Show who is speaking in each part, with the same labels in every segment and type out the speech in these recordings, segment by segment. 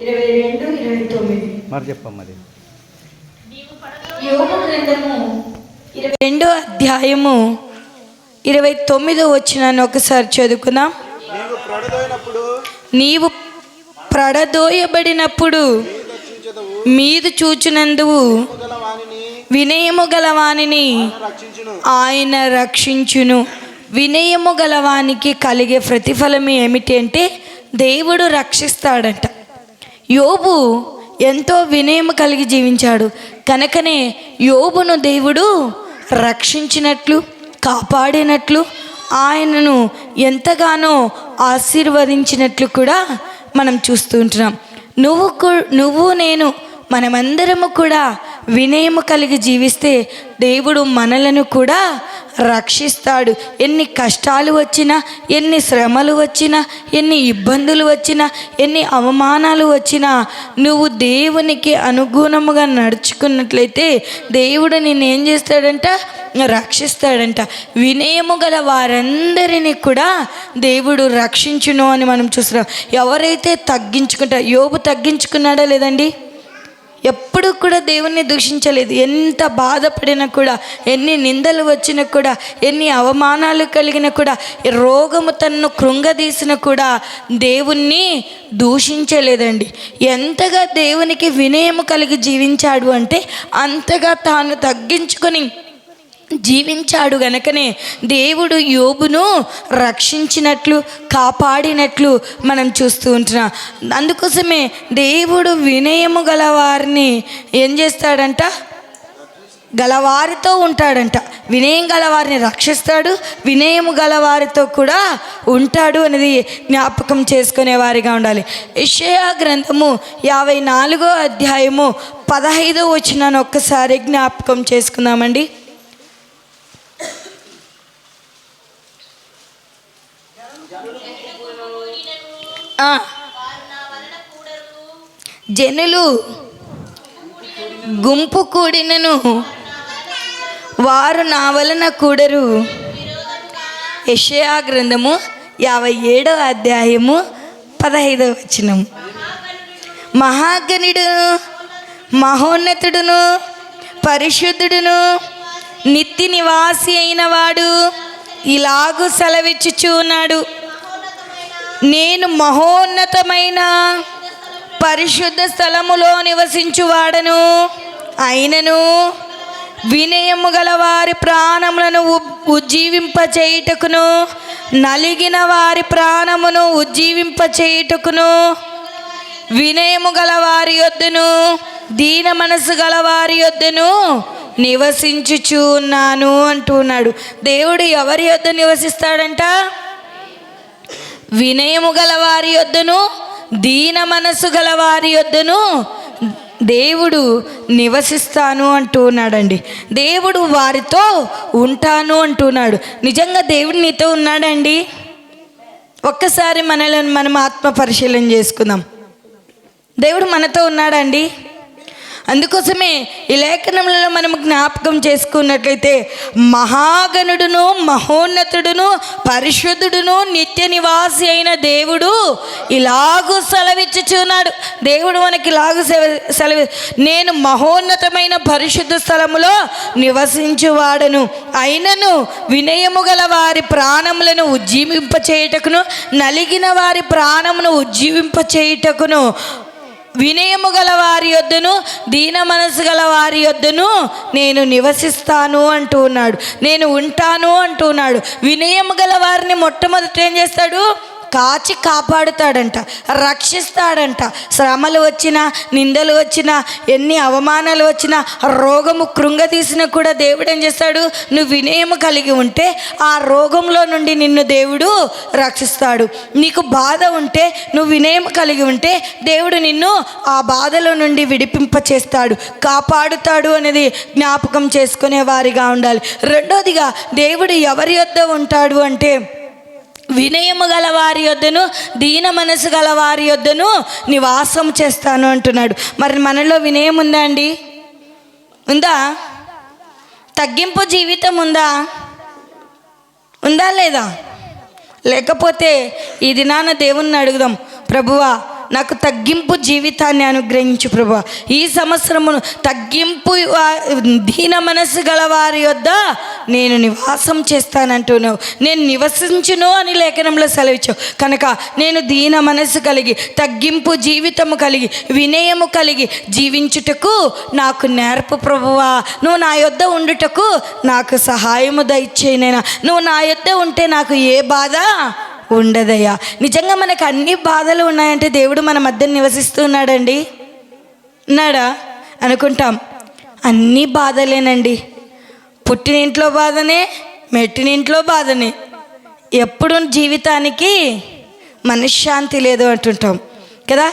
Speaker 1: ఇరవై రెండు ఇరవై తొమ్మిది.
Speaker 2: మరి చెప్పమ్మా అది.
Speaker 1: యోగ గ్రంథము ఇరవై రెండో అధ్యాయము ఇరవై తొమ్మిదో వచ్చినాను ఒకసారి చదువుకుందాం.
Speaker 3: నీవు
Speaker 1: ప్రడదోయబడినప్పుడు మీదు చూచినందువు వినయము
Speaker 3: రక్షించును.
Speaker 1: ఆయన రక్షించును. వినయము గలవానికి కలిగే ప్రతిఫలం ఏమిటి అంటే దేవుడు రక్షిస్తాడంట. యోబు ఎంతో వినయము కలిగి జీవించాడు. కనుకనే యోబును దేవుడు రక్షించినట్లు కాపాడినట్లు ఆయనను ఎంతగానో ఆశీర్వదించినట్లు కూడా మనం చూస్తూ ఉంటున్నాం. నువ్వు నువ్వు నేను మనమందరము కూడా వినయము కలిగి జీవిస్తే దేవుడు మనలను కూడా రక్షిస్తాడు. ఎన్ని కష్టాలు వచ్చినా ఎన్ని శ్రమలు వచ్చినా ఎన్ని ఇబ్బందులు వచ్చినా ఎన్ని అవమానాలు వచ్చినా నువ్వు దేవునికి అనుగుణముగా నడుచుకున్నట్లయితే దేవుడు నేనేం చేస్తాడంట? రక్షిస్తాడంట. వినయము గల వారందరినీ కూడా దేవుడు రక్షించును అని మనం చూస్తున్నాం. ఎవరైతే తగ్గించుకుంటారు యోబు తగ్గించుకున్నాడా లేదండి? ఎప్పుడు కూడా దేవుణ్ణి దూషించలేదు. ఎంత బాధపడినా కూడా ఎన్ని నిందలు వచ్చినా కూడా ఎన్ని అవమానాలు కలిగినా కూడా రోగము తన్ను కృంగదీసినా కూడా దేవుణ్ణి దూషించలేదండి. ఎంతగా దేవునికి వినయము కలిగి జీవించాడు అంటే అంతగా తాను తగ్గించుకొని జీవించాడు గనకనే దేవుడు యోబును రక్షించినట్లు కాపాడినట్లు మనం చూస్తూ ఉంటున్నాం. అందుకోసమే దేవుడు వినయము గలవారిని ఏం చేస్తాడంట? గలవారితో ఉంటాడంట. వినయం గలవారిని రక్షిస్తాడు వినయము గలవారితో కూడా ఉంటాడు అనేది జ్ఞాపకం చేసుకునే వారిగా ఉండాలి. ఇషయా గ్రంథము యాభై నాలుగో అధ్యాయము పదహైదో వచ్చినాను ఒక్కసారి జ్ఞాపకం చేసుకుందామండి. జనులు గుంపు కూడినను వారు నా వలన కూడరు. యషయా గ్రంథము యాభై ఏడవ అధ్యాయము పదహైదవ వచనం. మహాగణుడు మహోన్నతుడును పరిశుద్ధుడును నిత్య నివాసి అయిన వాడు ఇలాగు సెలవిచ్చుచూ ఉన్నాడు నేను మహోన్నతమైన పరిశుద్ధ స్థలములో నివసించువాడను. అయినను వినయము గల వారి ప్రాణములను ఉజ్జీవింపచేయుటకును నలిగిన వారి ప్రాణమును ఉజ్జీవింపచేయుటకును వినయము గల వారి యొద్దను దీన మనసు గల వారి యొద్దను నివసించుచు ఉన్నాను అంటున్నాడు. దేవుడు ఎవరి యొద్ద నివసిస్తాడంట? వినయము గల వారి యొద్దను దీన మనసు గల వారి యొద్దను దేవుడు నివసిస్తాను అంటున్నాడండి. దేవుడు వారితో ఉంటాను అంటున్నాడు. నిజంగా దేవుడు నీతో ఉన్నాడండి? ఒక్కసారి మనలను మనం ఆత్మ పరిశీలన చేసుకుందాం. దేవుడు మనతో ఉన్నాడండి? అందుకోసమే ఈ లేఖనంలో మనం జ్ఞాపకం చేసుకున్నట్లయితే మహాగణుడును మహోన్నతుడును పరిశుద్ధుడును నిత్య నివాసి అయిన దేవుడు ఇలాగూ సెలవిచ్చుచున్నాడు. దేవుడు మనకి ఇలాగూ సెలవి నేను మహోన్నతమైన పరిశుద్ధ స్థలములో నివసించువాడను. అయినను వినయము గల వారి ప్రాణములను ఉజ్జీవింపచేయుటకును నలిగిన వారి ప్రాణమును ఉజ్జీవింపచేయుటకును వినయము గల వారి యొద్దను దీన మనసు గల వారి యొద్దను నేను నివసిస్తాను అంటూ ఉన్నాడు. నేను ఉంటాను అంటూ ఉన్నాడు. వినయము గల వారిని మొట్టమొదట ఏం చేస్తాడు? కాచి కాపాడుతాడంట రక్షిస్తాడంట. శ్రమలు వచ్చినా నిందలు వచ్చినా ఎన్ని అవమానాలు వచ్చినా రోగము కృంగతీసినా కూడా దేవుడు ఏం చేస్తాడు? నువ్వు వినయము కలిగి ఉంటే ఆ రోగంలో నుండి నిన్ను దేవుడు రక్షిస్తాడు. నీకు బాధ ఉంటే నువ్వు వినయం కలిగి ఉంటే దేవుడు నిన్ను ఆ బాధలో నుండి విడిపింప చేస్తాడు కాపాడుతాడు అనేది జ్ఞాపకం చేసుకునే వారిగా ఉండాలి. రెండోదిగా దేవుడు ఎవరి యొద్ద ఉంటాడు అంటే వినయము గల వారి యొద్దను దీన మనసు గల వారి యొద్దను నివాసం చేస్తాను అంటున్నాడు. మరి మనలో వినయం ఉందా అండి? ఉందా? తగ్గింపు జీవితం ఉందా? ఉందా లేదా? లేకపోతే ఈ దినాన దేవుణ్ణి అడుగుదాం. ప్రభువా నాకు తగ్గింపు జీవితాన్ని అనుగ్రహించు ప్రభా. ఈ సంవత్సరమును తగ్గింపు దీన మనసు గల వారి వద్ద నేను నివాసం చేస్తానంటున్నావు. నేను నివసించును అని లేఖనంలో సెలవిచ్చావు. కనుక నేను దీన మనసు కలిగి తగ్గింపు జీవితము కలిగి వినయము కలిగి జీవించుటకు నాకు నేర్పు ప్రభువా. నువ్వు నా యొద్ద ఉండుటకు నాకు సహాయము దయచేయనైనా నువ్వు నా యొద్ద ఉంటే నాకు ఏ బాధ ఉండదయ్యా. నిజంగా మనకు అన్ని బాధలు ఉన్నాయంటే దేవుడు మన మధ్య నివసిస్తున్నాడండి. ఉన్నాడా? అనుకుంటాం. అన్ని బాధలేనండి. పుట్టినింట్లో బాధనే మెట్టినింట్లో బాధనే. ఎప్పుడు జీవితానికి మనశ్శాంతి లేదు అంటుంటాం. కదా?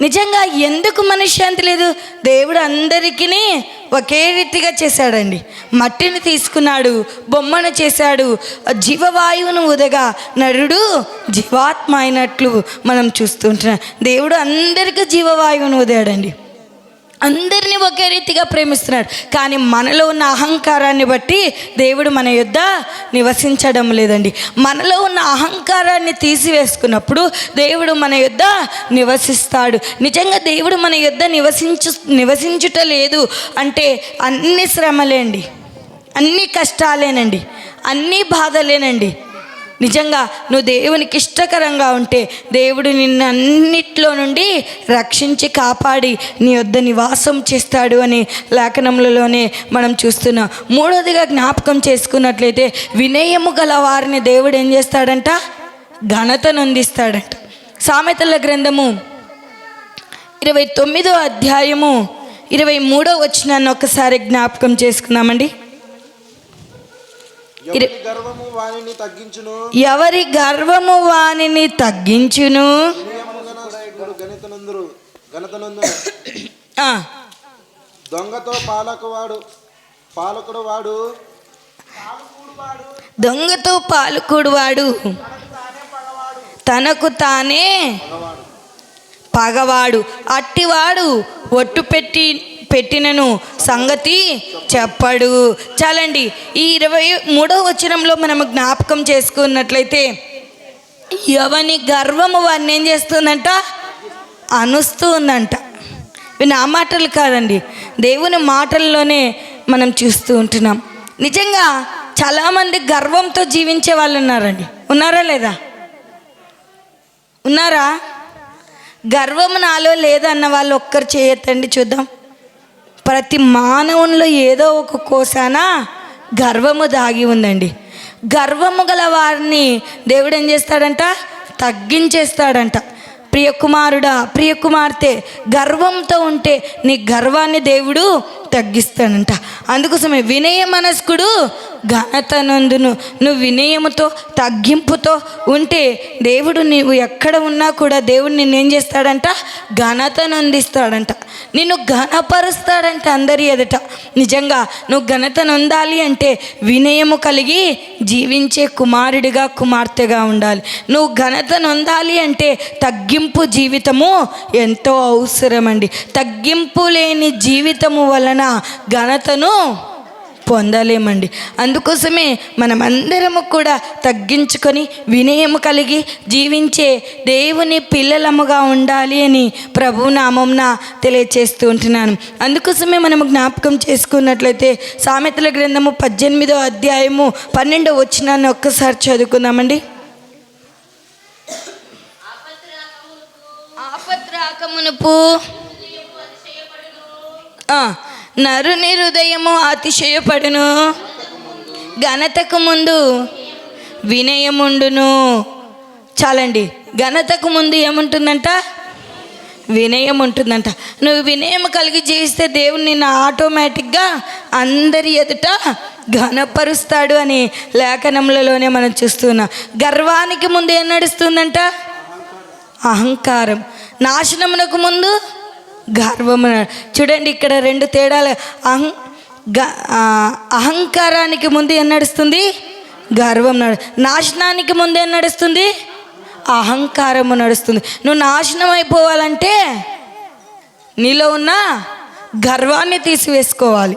Speaker 1: నిజంగా ఎందుకు మనశ్శాంతి లేదు? దేవుడు అందరికీ ఒకే రీతిగా చేశాడండి. మట్టిని తీసుకున్నాడు బొమ్మను చేశాడు జీవవాయువును ఉదగా నరుడు జీవాత్మ అయినట్లు మనం చూస్తుంటున్నాం. దేవుడు అందరికీ జీవవాయువును ఉదాడండి అందరినీ ఒకే రీతిగా ప్రేమిస్తున్నాడు. కానీ మనలో ఉన్న అహంకారాన్ని బట్టి దేవుడు మన యొద్ద నివసించడం లేదండి. మనలో ఉన్న అహంకారాన్ని తీసివేసుకున్నప్పుడు దేవుడు మన యొద్ద నివసిస్తాడు. నిజంగా దేవుడు మన యొద్ద నివసించు నివసించుట లేదు అంటే అన్ని శ్రమలేండి. అన్ని కష్టాలేనండి. అన్ని బాధలేనండి. నిజంగా నువ్వు దేవునికి ఇష్టకరంగా ఉంటే దేవుడు నిన్ను అన్నిట్లో నుండి రక్షించి కాపాడి నీ వద్ద నివాసం చేస్తాడు అని లేఖనములలోనే మనం చూస్తున్నాం. మూడోదిగా జ్ఞాపకం చేసుకున్నట్లయితే వినయము గల వారిని దేవుడు ఏం చేస్తాడంట? ఘనతను అందిస్తాడంట సామెతల గ్రంథము ఇరవై తొమ్మిదో అధ్యాయము ఇరవై మూడో వచ్చినాన్ని ఒకసారి జ్ఞాపకం చేసుకున్నామండి
Speaker 3: ఎవరి గర్వము వానిని తగ్గించును? దొంగతో పాలకువాడు పాలకుడు వాడు?
Speaker 1: దొంగతో పాలుకుడువాడు తనకు తానే పగవాడు. అట్టివాడు ఒట్టు పెట్టి పెట్టినను సంగతి చెప్పడు. చాలండి ఈ ఇరవై మూడో వచనంలో మనం జ్ఞాపకం చేసుకున్నట్లయితే ఎవని గర్వము వాడిని ఏం చేస్తుందంట? అనుస్తుందంట. ఇవి నా మాటలు కాదండి దేవుని మాటల్లోనే మనం చూస్తూ ఉంటున్నాం. నిజంగా చాలామంది గర్వంతో జీవించే వాళ్ళు ఉన్నారండి. ఉన్నారా లేదా? ఉన్నారా? గర్వం నాలో లేదన్న వాళ్ళు ఒక్కరు చేయొద్దండి చూద్దాం. ప్రతి మానవునిలో ఏదో ఒక కోసాన గర్వము దాగి ఉందండి. గర్వము గల వారిని దేవుడు ఏం చేస్తాడంట? తగ్గించేస్తాడంట. ప్రియకుమారుడా ప్రియకుమార్తె గర్వంతో ఉంటే నీ గర్వాన్ని దేవుడు తగ్గిస్తాడంట అందుకోసమే వినయ మనస్కుడు ఘనతనందును. నువ్వు వినయముతో తగ్గింపుతో ఉంటే దేవుడు నీవు ఎక్కడ ఉన్నా కూడా దేవుడు నిన్నేం చేస్తాడంట? ఘనతనందిస్తాడంట. నిన్ను ఘనపరుస్తాడంట అందరి ఎదుట. నిజంగా నువ్వు ఘనత నొందాలి అంటే వినయము కలిగి జీవించే కుమారుడిగా కుమార్తెగా ఉండాలి. నువ్వు ఘనత నొందాలి అంటే తగ్గింపు జీవితము ఎంతో అవసరమండి. తగ్గింపు లేని జీవితము వలన ఘనతను పొందలేమండి. అందుకోసమే మనమందరము కూడా తగ్గించుకొని వినయము కలిగి జీవించే దేవుని పిల్లలముగా ఉండాలి అని ప్రభు నామంన తెలియచేస్తూ ఉంటున్నాను. అందుకోసమే మనము జ్ఞాపకం చేసుకున్నట్లయితే సామెతల గ్రంథము పద్దెనిమిదో అధ్యాయము పన్నెండో వచ్చినాన్ని ఒక్కసారి చదువుకుందామండి. ఆపత్రాకమునుపు ఆ, నరుని హృదయము అతిశయపడును. ఘనతకు ముందు వినయముండును. చాలండి. ఘనతకు ముందు ఏముంటుందంట? వినయం ఉంటుందంట నువ్వు వినయం కలిగి జీవిస్తే దేవుడు నిన్ను ఆటోమేటిక్గా అందరి ఎదుట ఘనపరుస్తాడు అని లేఖనములలోనే మనం చూస్తున్నాం. గర్వానికి ముందు ఏం నడుస్తుందంట? అహంకారం. నాశనమునకు ముందు గర్వం చూడండి ఇక్కడ రెండు తేడాలు. అహం గ అహంకారానికి ముందు ఏం నడుస్తుంది? గర్వం నడు నాశనానికి ముందు ఏం నడుస్తుంది? అహంకారము నడుస్తుంది. నువ్వు నాశనం అయిపోవాలంటే నీలో ఉన్న గర్వాన్ని తీసివేసుకోవాలి.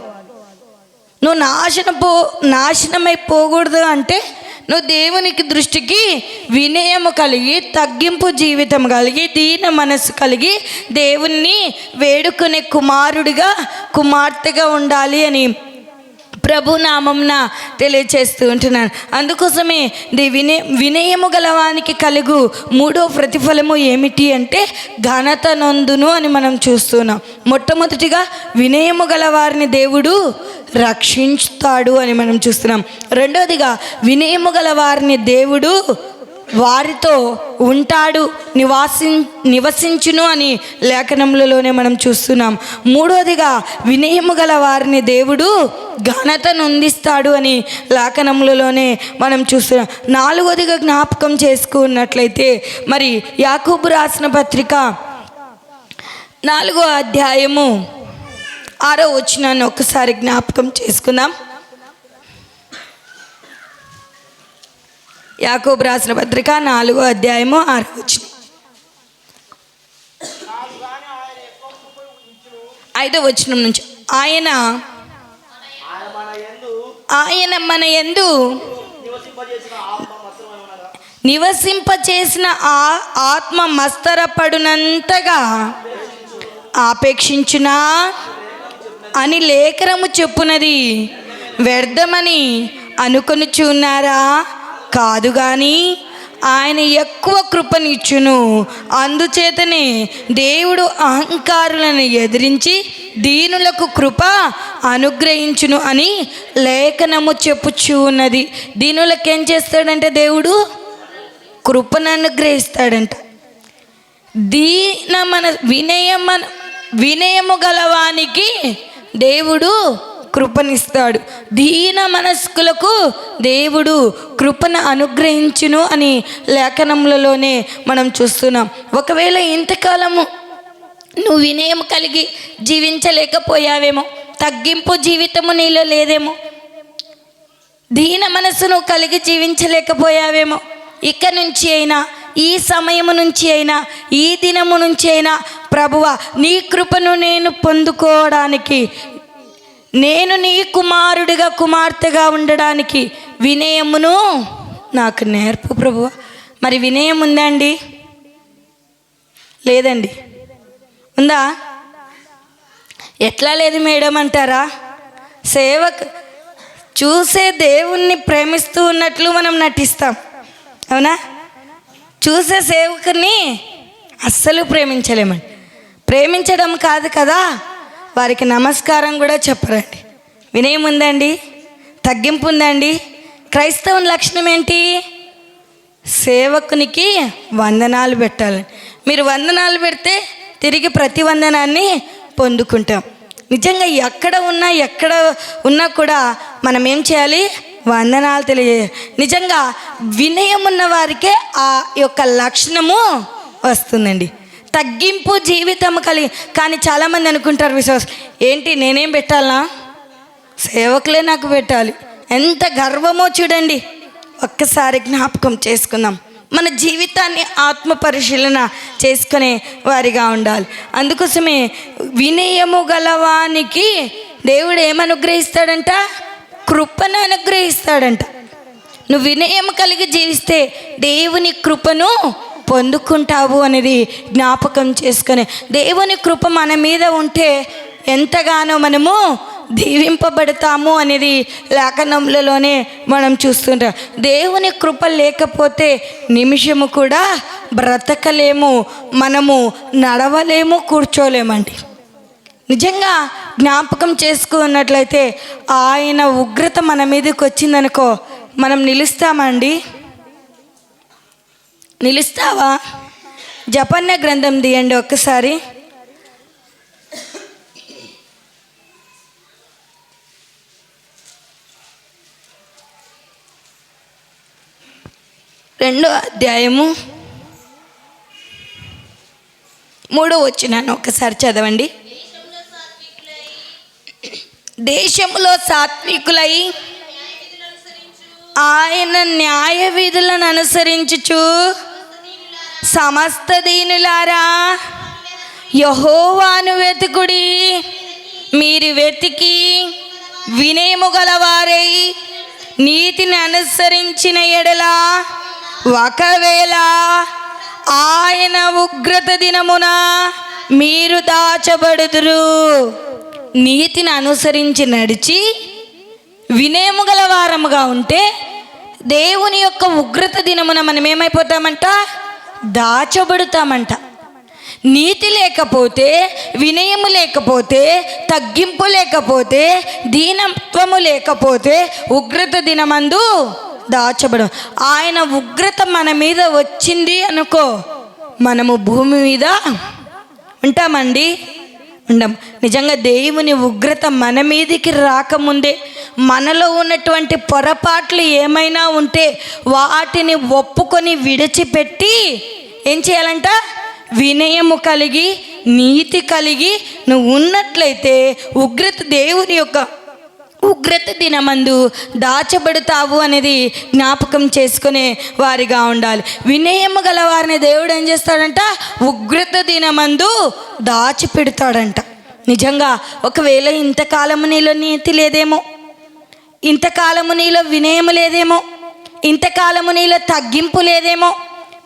Speaker 1: నువ్వు నాశనం పో నాశనమైపోకూడదు అంటే నువ్వు దేవునికి దృష్టికి వినయము కలిగి తగ్గింపు జీవితం కలిగి దీన మనసు కలిగి దేవుణ్ణి వేడుకునే కుమారుడిగా కుమార్తెగా ఉండాలి అని ప్రభు నామంన తెలియచేస్తూ ఉంటున్నాను. అందుకోసమే ది వినయ వినయము గలవానికి కలుగు మూడో ప్రతిఫలము ఏమిటి అంటే ఘనత నందును అని మనం చూస్తున్నాం. మొట్టమొదటిగా వినయము గలవారిని దేవుడు రక్షించుతాడు అని మనం చూస్తున్నాం. రెండవదిగా వినయము గలవారిని దేవుడు వారితో ఉంటాడు నివాసి నివసించును అని లేఖనములలోనే మనం చూస్తున్నాం. మూడవదిగా వినయము గల వారిని దేవుడు ఘనతను అందిస్తాడు అని లేఖనములలోనే మనం చూస్తున్నాం. నాలుగోదిగా జ్ఞాపకం చేసుకున్నట్లయితే మరి యాకూబు రాసిన పత్రిక నాలుగో అధ్యాయము ఆరో వచ్చినాన్ని ఒకసారి జ్ఞాపకం చేసుకుందాం. యాకోబు రాసిన పత్రిక నాలుగో అధ్యాయము ఆరు వచ్చిన ఐదో వచ్చిన నుంచి ఆయన ఆయన మన ఎందు నివసింపచేసిన ఆ ఆత్మ మస్తరపడునంతగా ఆపేక్షించునా అని లేఖనము చెప్పునది వ్యర్థమని అనుకొనుచున్నారా? కాదు కానీ ఆయన ఎక్కువ కృపనిచ్చును. అందుచేతనే దేవుడు అహంకారులను ఎదిరించి దీనులకు కృప అనుగ్రహించును అని లేఖనము చెప్పుచూ ఉన్నది. దీనులకు ఏం చేస్తాడంటే దేవుడు? కృపను అనుగ్రహిస్తాడంట. దీన మన వినయమ వినయము గలవానికి దేవుడు కృపనిస్తాడు. దీన మనస్కులకు దేవుడు కృపను అనుగ్రహించును అని లేఖనములలోనే మనం చూస్తున్నాం. ఒకవేళ ఇంతకాలము నువ్వు వినయం కలిగి జీవించలేకపోయావేమో తగ్గింపు జీవితము నీలో లేదేమో దీన మనసును కలిగి జీవించలేకపోయావేమో ఇక నుంచి అయినా ఈ సమయము నుంచి అయినా ఈ దినము నుంచి అయినా ప్రభువ నీ కృపను నేను పొందుకోవడానికి నేను నీ కుమారుడిగా కుమార్తెగా ఉండడానికి వినయమును నాకు నేర్పు ప్రభు మరి వినయం ఉందా అండి? లేదండి. ఉందా? ఎట్లా లేదు మేడం అంటారా? సేవకు చూసే దేవుణ్ణి ప్రేమిస్తూ ఉన్నట్లు మనం నటిస్తాం. అవునా? చూసే సేవకుని అస్సలు ప్రేమించలేమండి. ప్రేమించడం కాదు కదా? వారికి నమస్కారం కూడా చెప్పరండి. వినయం ఉందండి? తగ్గింపు ఉందండి? క్రైస్తవుని లక్షణం ఏంటి? సేవకునికి వందనాలు పెట్టాలి. మీరు వందనాలు పెడితే తిరిగి ప్రతి వందనాన్ని పొందుకుంటాం. నిజంగా ఎక్కడ ఉన్నా ఎక్కడ ఉన్నా కూడా మనం ఏం చేయాలి? వందనాలు తెలియజే నిజంగా వినయం ఉన్న వారికే ఆ యొక్క లక్షణము వస్తుందండి. తగ్గింపు జీవితం కలిగి కానీ చాలామంది అనుకుంటారు విశ్వాస ఏంటి నేనేం పెట్టాలా సేవకులే నాకు పెట్టాలి. ఎంత గర్వమో చూడండి. ఒక్కసారి జ్ఞాపకం చేసుకుందాం. మన జీవితాన్ని ఆత్మ పరిశీలన చేసుకునే వారిగా ఉండాలి. అందుకోసమే వినయము గలవానికి దేవుడు ఏమనుగ్రహిస్తాడంట కృపను అనుగ్రహిస్తాడంట. నువ్వు వినయం కలిగి జీవిస్తే దేవుని కృపను పొందుకుంటావు అనేది జ్ఞాపకం చేసుకొని దేవుని కృప మన మీద ఉంటే ఎంతగానో మనము దీవింపబడతాము అనేది లేఖనములలోనే మనం చూస్తుంటాం. దేవుని కృప లేకపోతే నిమిషము కూడా బ్రతకలేము మనము నడవలేము కూర్చోలేమండి. నిజంగా జ్ఞాపకం చేసుకున్నట్లయితే ఆయన ఉగ్రత మన మీదకి వచ్చిందనుకో మనం నిలుస్తామండి? నిలుస్తావా? జపన్య గ్రంథం తీయండి ఒక్కసారి. రెండో అధ్యాయము మూడో వచ్చినాను ఒకసారి చదవండి. దేశంలో సాత్వికులై ఆయన న్యాయ విధులను అనుసరించుచు సమస్త దీనులారా యహోవాను వెతుకుడి. మీరు వెతికి వినేముగలవారై నీతిని అనుసరించిన ఎడల ఒకవేళ ఆయన ఉగ్రత దినమున మీరు దాచబడుదురు. నీతిని అనుసరించి నడిచి వినయము వారముగా ఉంటే దేవుని యొక్క ఉగ్రత దినమున మనం ఏమైపోతామంట దాచబడుతామంట. నీతి లేకపోతే వినయము లేకపోతే తగ్గింపు లేకపోతే దీనత్వము లేకపోతే ఉగ్రత దినమందు దాచబడం. ఆయన ఉగ్రత మన మీద వచ్చింది అనుకో మనము భూమి మీద ఉంటామండి. ఉండం. నిజంగా దేవుని ఉగ్రత మన మీదికి రాకముందే మనలో ఉన్నటువంటి పొరపాట్లు ఏమైనా ఉంటే వాటిని ఒప్పుకొని విడిచిపెట్టి ఏం చేయాలంట? వినయము కలిగి నీతి కలిగి నువ్వు ఉన్నట్లయితే ఉగ్రత దేవుని యొక్క ఉగ్రత దినమందు దాచబడతావు అనేది జ్ఞాపకం చేసుకునే వారిగా ఉండాలి. వినయము గల వారిని దేవుడు ఏం చేస్తాడంట? ఉగ్రత దినమందు దాచిపెడతాడంట. నిజంగా ఒకవేళ ఇంతకాలము నీలో నీతి లేదేమో? ఇంతకాలము నీలో వినయము లేదేమో? ఇంతకాలము నీలో తగ్గింపు లేదేమో?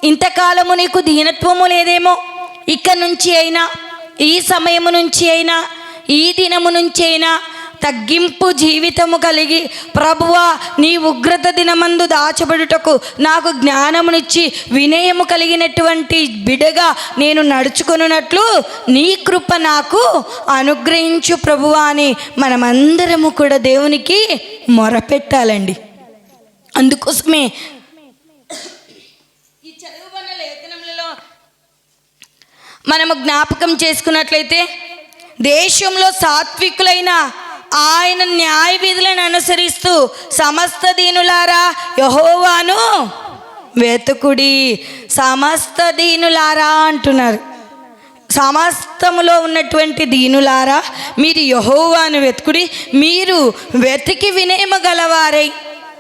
Speaker 1: ఇంతకాలము నీకు దీనత్వము లేదేమో? ఇక్కడి నుంచి అయినా ఈ సమయము నుంచి అయినా ఈ దినము నుంచి అయినా తగ్గింపు జీవితము కలిగి ప్రభువా నీ ఉగ్రత దినమందు దాచబడుటకు నాకు జ్ఞానమునిచ్చి వినయము కలిగినటువంటి బిడగా నేను నడుచుకొనున్నట్లు నీ కృప నాకు అనుగ్రహించు ప్రభువా అని మనమందరము కూడా దేవునికి మొరపెట్టాలండి. అందుకోసమే ఈ చదువుకున్న లేఖనములలో మనము జ్ఞాపకం చేసుకున్నట్లయితే దేశంలో సాత్వికులైన ఆయన న్యాయ విధులను అనుసరిస్తూ సమస్త దీనులారా యహోవాను వెతుకుడి. సమస్త దీనులారా అంటున్నారు. సమస్తములో ఉన్నటువంటి దీనులారా మీరు యహోవాను వెతుకుడి మీరు వెతికి వినయము గలవారై.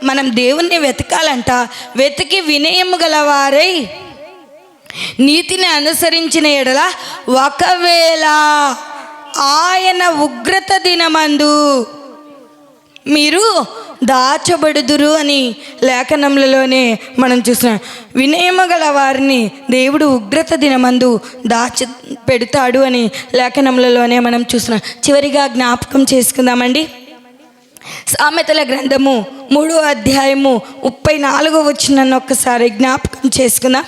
Speaker 1: మనం దేవుణ్ణి వెతకాలంట వెతికి వినయము గలవారై. నీతిని అనుసరించిన ఎడల ఒకవేళ ఆయన ఉగ్రత దినమందు మీరు దాచబడుదురు అని లేఖనములలోనే మనం చూస్తున్నాం. వినయము గల వారిని దేవుడు ఉగ్రత దినమందు దాచి పెడతాడు అని లేఖనములలోనే మనం చూస్తున్నాం. చివరిగా జ్ఞాపకం చేసుకుందామండి. సామెతల గ్రంథము మూడో అధ్యాయము ముప్పై నాలుగో వచ్చిన ఒక్కసారి జ్ఞాపకం చేసుకుందాం.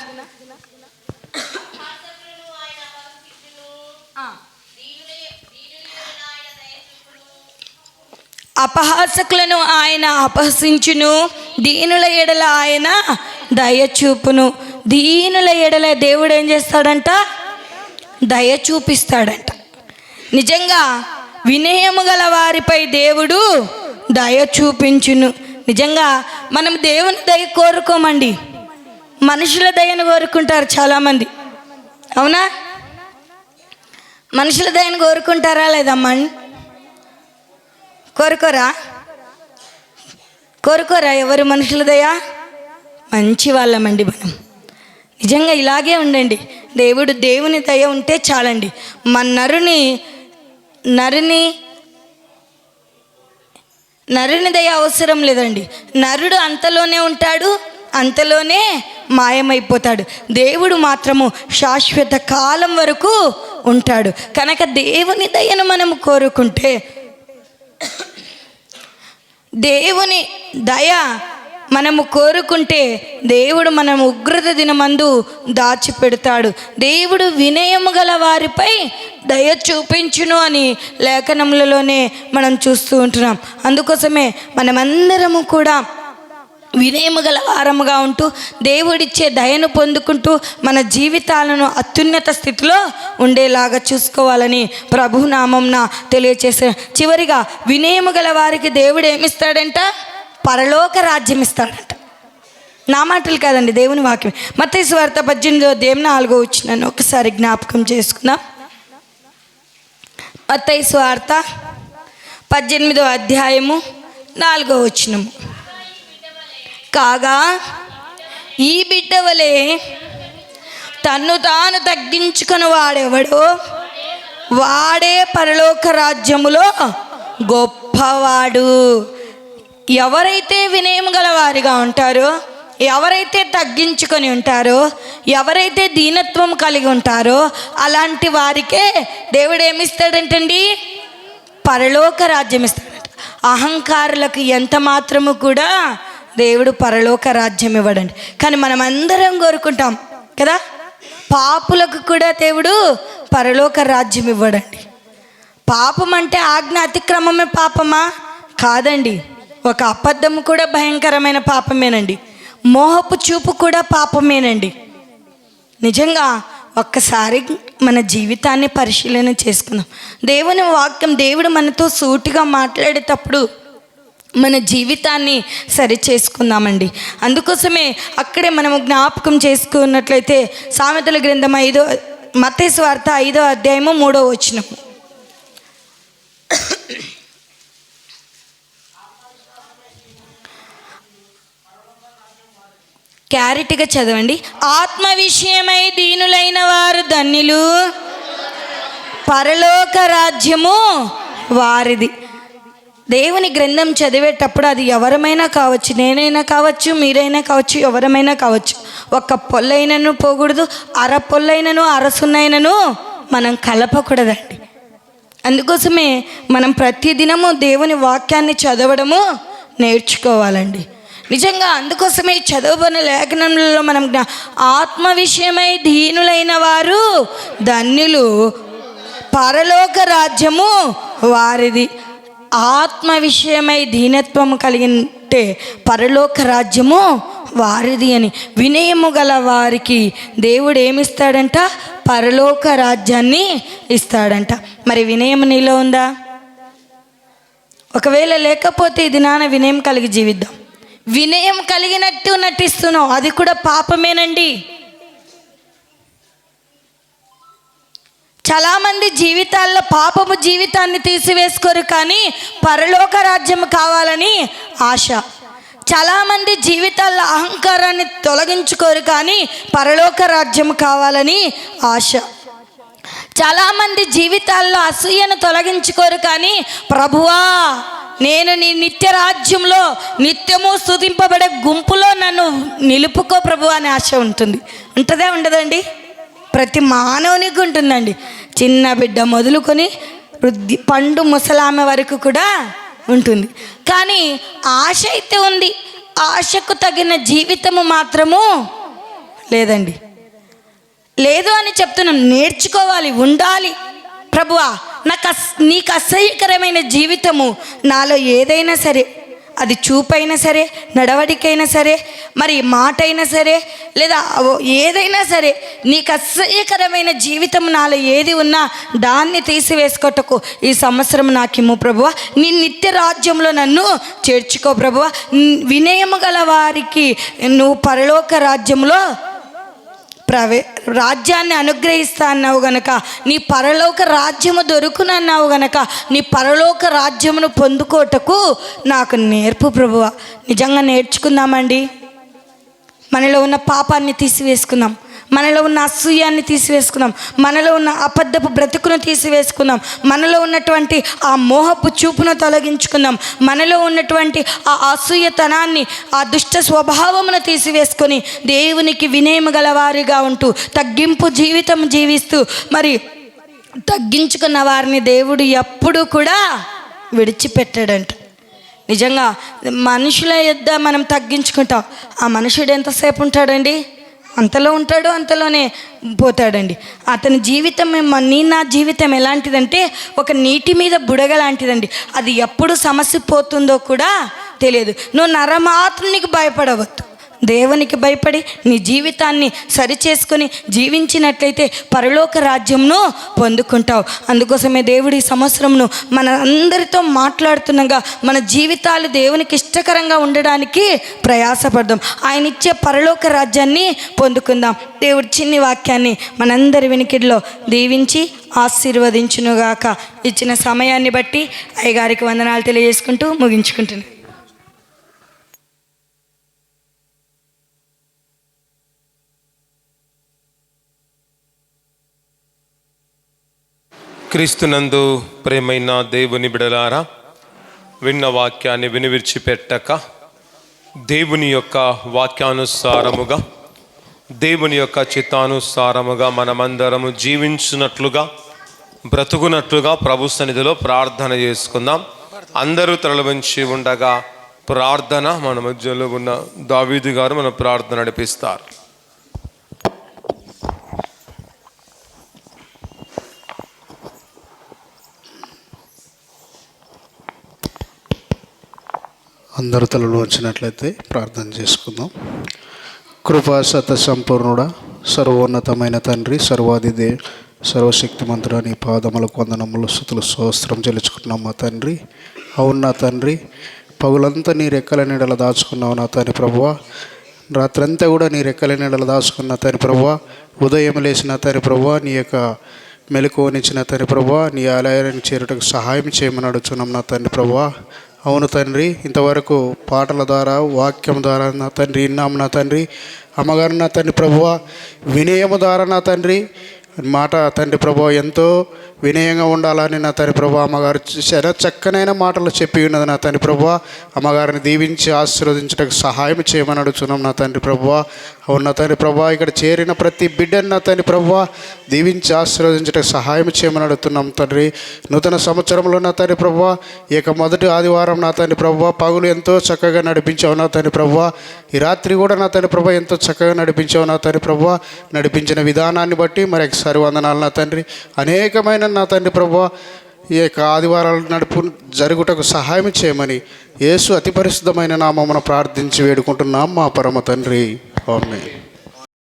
Speaker 1: అపహాసకులను ఆయన అపహసించును. దీనుల ఎడల ఆయన దయచూపును. దీనుల ఎడల దేవుడు ఏం చేస్తాడంట? దయ చూపిస్తాడంట నిజంగా వినయము గల వారిపై దేవుడు దయ చూపించును నిజంగా మనం దేవుని దయ కోరుకోమండి. మనుషుల దయను కోరుకుంటారు చాలామంది. అవునా? మనుషుల దయను కోరుకుంటారా లేదమ్మా కోరుకోరా? కోరుకోరా ఎవరు మనుషుల దయ? మంచి వాళ్ళమండి మనం నిజంగా ఇలాగే ఉండండి. దేవుడు దేవుని దయ ఉంటే చాలండి. మన నరుని నరుని నరుని దయ అవసరం లేదండి. నరుడు అంతలోనే ఉంటాడు అంతలోనే మాయమైపోతాడు. దేవుడు మాత్రము శాశ్వత కాలం వరకు ఉంటాడు. కనుక దేవుని దయను మనం కోరుకుంటే దేవుని దయ మనము కోరుకుంటే దేవుడు మనం ఉగ్రత దినమందు దాచిపెడతాడు. దేవుడు వినయము గల వారిపై దయ చూపించును అని లేఖనములలోనే మనం చూస్తూ ఉంటున్నాం. అందుకోసమే మనమందరము కూడా వినయము గల వారముగా ఉంటూ దేవుడిచ్చే దయను పొందుకుంటూ మన జీవితాలను అత్యున్నత స్థితిలో ఉండేలాగా చూసుకోవాలని ప్రభు నామంన తెలియచేసే చివరిగా వినయము గల వారికి దేవుడు ఏమిస్తాడంట? పరలోక రాజ్యం ఇస్తాడంట. నా మాటలు కాదండి దేవుని వాక్యం. మత్తయి స్వార్థ పద్దెనిమిదో దేవు నాలుగో వచ్చినాను ఒకసారి జ్ఞాపకం చేసుకుందాం. మత్తయి వార్త పద్దెనిమిదో అధ్యాయము నాలుగో వచ్చినము కాగా ఈ బిడ్డ వలె తన్ను తాను తగ్గించుకుని వాడెవడో? వాడే పరలోక రాజ్యములో గొప్పవాడు. ఎవరైతే వినయం గలవారిగా ఉంటారో ఎవరైతే తగ్గించుకొని ఉంటారో ఎవరైతే దీనత్వం కలిగి ఉంటారో అలాంటి వారికే దేవుడు ఏమిస్తాడంటండి పరలోక రాజ్యం ఇస్తాడంట అహంకారులకు ఎంత మాత్రము కూడా దేవుడు పరలోక రాజ్యం ఇవ్వడండి కానీ మనం అందరం కోరుకుంటాం కదా? పాపులకు కూడా దేవుడు పరలోక రాజ్యం ఇవ్వడండి పాపం అంటే ఆజ్ఞ అతిక్రమమే పాపమా? కాదండి. ఒక అబద్ధం కూడా భయంకరమైన పాపమేనండి. మోహపు చూపు కూడా పాపమేనండి. నిజంగా ఒక్కసారి మన జీవితాన్ని పరిశీలన చేసుకుందాం. దేవుని వాక్యం దేవుడు మనతో సూటిగా మాట్లాడేటప్పుడు మన జీవితాన్ని సరి చేసుకుందామండి అందుకోసమే అక్కడే మనము జ్ఞాపకం చేసుకున్నట్లయితే సామెతల గ్రంథం ఐదో మతేసు వార్త ఐదో అధ్యాయము మూడో వచనం. క్యారెట్గా చదవండి. ఆత్మ విషయమై దీనులైన వారు ధన్యులు. పరలోక రాజ్యము వారిది. దేవుని గ్రంథం చదివేటప్పుడు అది ఎవరమైనా కావచ్చు నేనైనా కావచ్చు మీరైనా కావచ్చు ఎవరమైనా కావచ్చు. ఒక్క పొల్లైనను పోకూడదు అర పొల్లైనను అరసున్నైనను మనం కలపకూడదండి. అందుకోసమే మనం ప్రతిదినము దేవుని వాక్యాన్ని చదవడము నేర్చుకోవాలండి. నిజంగా అందుకోసమే ఈ చదవబడిన లేఖనంలో మనం జ్ఞా- ఆత్మ విషయమై దీనులైన వారు ధన్యులు. పరలోక రాజ్యము వారిది. ఆత్మ విషయమై దీనత్వం కలిగితే పరలోక రాజ్యము వారిది అని. వినయము గల వారికి దేవుడు ఏమిస్తాడంట? పరలోక రాజ్యాన్ని ఇస్తాడంట. మరి వినయం నీలో ఉందా? ఒకవేళ లేకపోతే ఇది నాన్న వినయం కలిగి జీవిద్దాం. వినయం కలిగినట్టు నటిస్తున్నావు. అది కూడా పాపమేనండి. చాలామంది జీవితాల్లో పాపము జీవితాన్ని తీసివేసుకోరు కానీ పరలోక రాజ్యం కావాలని ఆశ. చాలామంది జీవితాల్లో అహంకారాన్ని తొలగించుకోరు కానీ పరలోక రాజ్యం కావాలని ఆశ. చాలామంది జీవితాల్లో అసూయను తొలగించుకోరు కానీ ప్రభువా నేను నీ నిత్య రాజ్యంలో నిత్యము స్థుతింపబడే గుంపులో నన్ను నిలుపుకో ప్రభు అనే ఆశ ఉంటుంది. ఉంటుందా ఉండదండి? ప్రతి మానవునికి ఉంటుందండి చిన్న బిడ్డ మొదలుకొని వృద్ధి పండు ముసలామె వరకు కూడా ఉంటుంది. కానీ ఆశ అయితే ఉంది. ఆశకు తగిన జీవితము మాత్రము లేదండి. లేదు అని చెప్తున్నాం నేర్చుకోవాలి ఉండాలి. ప్రభువా నాకు అస్ నీకు అసహ్యకరమైన జీవితము నాలో ఏదైనా సరే అది చూపైనా సరే నడవడికైనా సరే మరి మాట అయినా సరే లేదా ఏదైనా సరే నీకు అసహ్యకరమైన జీవితం నాలో ఏది ఉన్నా దాన్ని తీసివేసుకోటకు ఈ సంవత్సరం నాకిమ్ము ప్రభువ నీ నిత్య రాజ్యంలో నన్ను చేర్చుకో ప్రభువ. వినయము గల వారికి నువ్వు పరలోక రాజ్యంలో ప్రవే రాజ్యాన్ని అనుగ్రహిస్తా అన్నావు గనక నీ పరలోక రాజ్యము దొరుకునన్నావు గనక నీ పరలోక రాజ్యమును పొందుకోటకు నాకు నేర్పు ప్రభువ. నిజంగా నేర్చుకుందామండి. మనలో ఉన్న పాపాన్ని తీసివేసుకుందాం. మనలో ఉన్న అసూయాన్ని తీసివేసుకుందాం మనలో ఉన్న అబద్ధపు బ్రతుకును తీసివేసుకుందాం మనలో ఉన్నటువంటి ఆ మోహపు చూపును తొలగించుకుందాం మనలో ఉన్నటువంటి ఆ అసూయతనాన్ని ఆ దుష్ట స్వభావమును తీసివేసుకొని దేవునికి వినయము గలవారిగా ఉంటూ తగ్గింపు జీవితం జీవిస్తూ మరి తగ్గించుకున్న వారిని దేవుడు ఎప్పుడూ కూడా విడిచిపెట్టాడంట. నిజంగా మనుషుల యొద్ద మనం తగ్గించుకుంటాం. ఆ మనుషుడు ఎంతసేపు ఉంటాడండి? అంతలో ఉంటాడు అంతలోనే పోతాడండి. అతని జీవితం నీ నా జీవితం ఎలాంటిదంటే ఒక నీటి మీద బుడగ లాంటిదండి. అది ఎప్పుడు సమస్య పోతుందో కూడా తెలియదు. నువ్వు నరమాత్రునికి భయపడవద్దు. దేవునికి భయపడి నీ జీవితాన్ని సరిచేసుకొని జీవించినట్లయితే పరలోక రాజ్యంను పొందుకుంటావు. అందుకోసమే దేవుడి ఈ సంవత్సరంను మన అందరితో మాట్లాడుతుండగా మన జీవితాలు దేవునికి ఇష్టకరంగా ఉండడానికి ప్రయాసపడదాం. ఆయన ఇచ్చే పరలోక రాజ్యాన్ని పొందుకుందాం. దేవుడి చిన్ని వాక్యాన్ని మనందరి వినికిడిలో దీవించి ఆశీర్వదించునుగాక. ఇచ్చిన సమయాన్ని బట్టి అయ్యగారికి వందనాలు తెలియజేసుకుంటూ ముగించుకుంటున్నాను
Speaker 2: క్రీస్తునందు ప్రేమైన దేవుని బిడలారా విన్న వాక్యాన్ని వినివిడిచిపెట్టక దేవుని యొక్క వాక్యానుసారముగా దేవుని యొక్క చిత్తానుసారముగా మనమందరము జీవించినట్లుగా బ్రతుకున్నట్లుగా ప్రభు సన్నిధిలో ప్రార్థన చేసుకుందాం. అందరూ తరలించి ఉండగా ప్రార్థన. మన మధ్యలో ఉన్న దావీదు గారు మన ప్రార్థన నడిపిస్తారు.
Speaker 4: అందరు తలలో వచ్చినట్లయితే ప్రార్థన చేసుకుందాం. కృపా సత సంపూర్ణుడా సర్వోన్నతమైన తండ్రి సర్వాదిదే సర్వశక్తిమంతుడా నీ పాదములకు వందనములు స్థుతులు సహస్రం చెల్లించుకున్నాం మా తండ్రి. అవును నా తండ్రి పగులంతా నీ రెక్కల నీడల దాచుకున్నావు నా తండ్రి ప్రభువ. రాత్రంతా కూడా నీ రెక్కల నీడల దాచుకున్న తండ్రి ప్రభువ. ఉదయం లేచిన తండ్రి ప్రభువ నీ యొక్క మెలకువనిచ్చిన తండ్రి ప్రభువా. నీ ఆలయాన్ని చేరుటకు సహాయం చేయమని అడుగుతున్నాం నా తండ్రి ప్రభువా. అవును తండ్రి ఇంతవరకు పాటల ద్వారా వాక్యం ద్వారా నా తండ్రి విన్నాము నా తండ్రి. అమ్మగారు నా తండ్రి ప్రభువ వినయము ద్వారా నా తండ్రి. మాట తండ్రి ప్రభు ఎంతో వినయంగా ఉండాలని నా తండ్రి ప్రభు అమ్మగారు చాలా చక్కనైన మాటలు చెప్పి ఉన్నది నా తండ్రి ప్రభు అమ్మగారిని దీవించి ఆశీర్వదించడానికి సహాయం చేయమని అడుగుతున్నాం నా తండ్రి ప్రభు అవునా తండ్రి ప్రభా ఇక్కడ చేరిన ప్రతి బిడ్డన్న తండ్రి ప్రభా దీవించి ఆశీర్వదించడానికి సహాయం చేయమని అడుగుతున్నాం తండ్రి. నూతన సంవత్సరంలో నా తండ్రి ప్రభా ఈ యొక్క మొదటి ఆదివారం నా తండ్రి ప్రభా పగులు ఎంతో చక్కగా నడిపించావు నా తండ్రి ప్రభా. ఈ రాత్రి కూడా నా తండ్రి ప్రభా ఎంతో చక్కగా నడిపించావు నా తండ్రి ప్రభా. నడిపించిన విధానాన్ని బట్టి మరి ఒకసారి వందనాలు నా తండ్రి. అనేకమైన నా తండ్రి ప్రభా ఈ యొక్క ఆదివారాలు నడుపు జరుగుటకు సహాయం చేయమని యేసు అతి పరిశుద్ధమైన నామమున ప్రార్థించి వేడుకుంటున్నాం మా పరమ తండ్రి. 保密